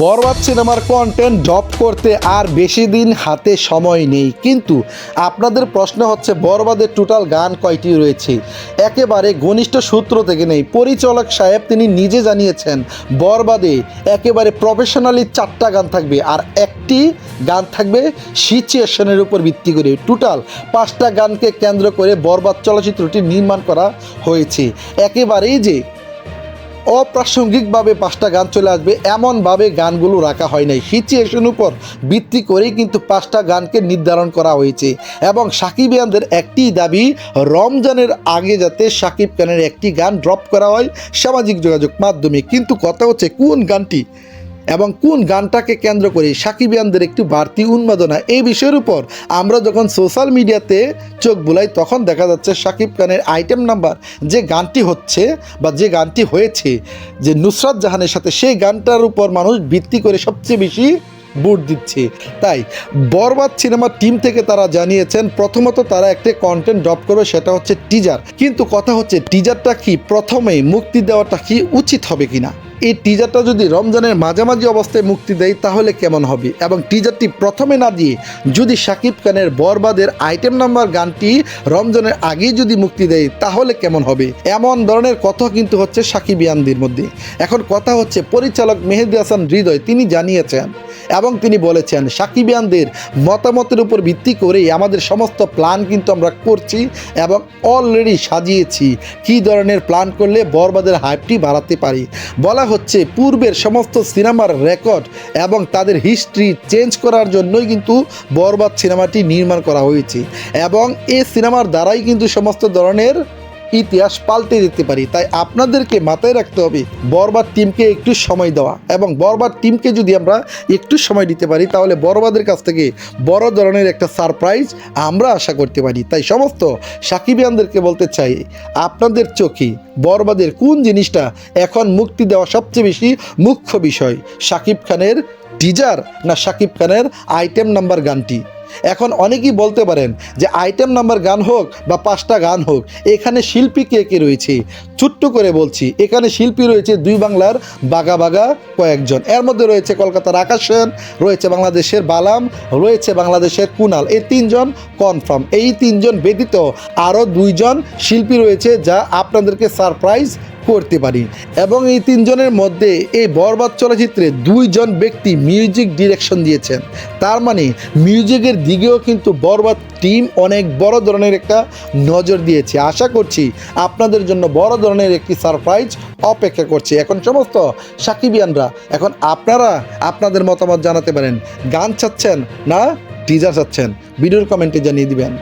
বরবাদ সিনেমার content drop করতে আর বেশি দিন হাতে সময় নেই। কিন্তু আপনাদের প্রশ্ন হচ্ছে, বরবাদের টোটাল গান কয়টি রয়েছে? একেবারে ঘনিষ্ঠ সূত্র থেকে নেই। পরিচালক সাহেব তিনি নিজে জানিয়েছেন, বরবাদে একেবারে প্রফেশনালি চারটা গান থাকবে আর একটি গান থাকবে সিচুয়েশনের উপর ভিত্তি করে। টোটাল পাঁচটা গানকে কেন্দ্র করে বরবাদ চলচ্চিত্রটি নির্মাণ করা হয়েছে। একেবারেই যে অপ্রাসঙ্গিকভাবে পাঁচটা গান চলে আসবে। এমনভাবে গানগুলো রাখা হয় নাই। সিচুয়েশন উপর ভিত্তি করেই কিন্তু পাঁচটা গানকে নির্ধারণ করা হয়েছে। এবং সাকিব সাকিবিয়ানদের একটি দাবি, রমজানের আগে যাতে সাকিব খানের একটি গান ড্রপ করা হয় সামাজিক যোগাযোগ মাধ্যমে। কিন্তু কথা হচ্ছে, কোন গানটি এবং কোন গানটাকে কেন্দ্র করে সাকিবিয়ানদের একটু বাড়তি উন্মাদনা, এই বিষয়ের উপর আমরা যখন সোশ্যাল মিডিয়াতে চোখ বুলাই, তখন দেখা যাচ্ছে সাকিব খানের আইটেম নাম্বার যে গানটি হচ্ছে বা যে গানটি হয়েছে, যে নুসরাত জাহানের সাথে সেই গানটার উপর মানুষ ভিত্তি করে সবচেয়ে বেশি বুট দিচ্ছে। তাই বরবাদ সিনেমার টিম থেকে তারা জানিয়েছেন, প্রথমত তারা একটা কন্টেন্ট ড্রপ করবে, সেটা হচ্ছে টিজার কিন্তু কথা হচ্ছে টিজারটা কি? প্রথমেই মুক্তি দেওয়াটা কি উচিত হবে কিনা? এই টিজারটা যদি রমজানের মাঝামাঝি অবস্থায় মুক্তি দেয়, তাহলে কেমন হবে? এবং টিজারটি প্রথমে না দিয়ে যদি শাকিব খানের বরবাদের আইটেম নাম্বার গানটি রমজানের আগেই যদি মুক্তি দেয়, তাহলে কেমন হবে? এমন ধরনের কথা কিন্তু হচ্ছে সাকিবিয়ানদের মধ্যে। এখন কথা হচ্ছে পরিচালক মেহেদি হাসান হৃদয়, তিনি জানিয়েছেন এবং তিনি বলেছেন সাকিবিয়ানদের মতামতের উপর ভিত্তি করেই আমাদের সমস্ত প্ল্যান কিন্তু আমরা করছি এবং অলরেডি সাজিয়েছি। কী ধরনের প্ল্যান করলে বরবাদের হাইপটি বাড়াতে পারি? বলা হচ্ছে পূর্বের সমস্ত সিনেমার রেকর্ড এবং তাদের হিস্ট্রি চেঞ্জ করার জন্যই কিন্তু বরবাদ সিনেমাটি নির্মাণ করা হয়েছে। এবং এই সিনেমার দ্বারাই কিন্তু সমস্ত ধরনের ইতিহাস পাল্টে দিতে পারি। তাই আপনাদেরকে মাথায় রাখতে হবে, বরবাদ টিমকে একটু সময় দেওয়া এবং বরবাদ টিমকে যদি আমরা একটু সময় দিতে পারি, তাহলে বরবাদের কাছ থেকে বড় ধরনের একটা সারপ্রাইজ আমরা আশা করতে পারি। তাই সমস্ত সাকিবিয়ানদেরকে বলতে চাই, আপনাদের চোখে বরবাদের কোন জিনিসটা এখন মুক্তি দেওয়া সবচেয়ে বেশি মুখ্য বিষয়? সাকিব খানের টিজার না সাকিব খানের আইটেম নাম্বার গানটি? এখন অনেকেই বলতে পারেন যে আইটেম নাম্বার গান হোক বা পাঁচটা গান হোক, এখানে শিল্পী কে কে রয়েছে? ছোট্ট করে বলছি, এখানে শিল্পী রয়েছে দুই বাংলার বাগা বাগা কয়েকজন। এর মধ্যে রয়েছে কলকাতার আকাশ সেন, রয়েছে বাংলাদেশের বালাম, রয়েছে বাংলাদেশের কুনাল। এই তিনজন কনফার্ম এই তিনজন ব্যতীত আরও দুইজন শিল্পী রয়েছে যা আপনাদেরকে সারপ্রাইজ করতে পারি। এবং এই তিনজনের মধ্যে এই বরবাদ চলচ্চিত্রে দুইজন ব্যক্তি মিউজিক ডিরেকশন দিয়েছেন। তার মানে মিউজিকের দিকেও কিন্তু বরবাদ টিম অনেক বড় ধরনের একটা নজর দিয়েছে। আশা করছি আপনাদের জন্য বড় ধরনের একটি সারপ্রাইজ অপেক্ষা করছে। এখন সমস্ত সাকিবিয়ানরা, এখন আপনারা আপনাদের মতামত জানাতে পারেন। গান চাচ্ছেন না টিজার চাচ্ছেন? ভিডিওর কমেন্টে জানিয়ে দিবেন।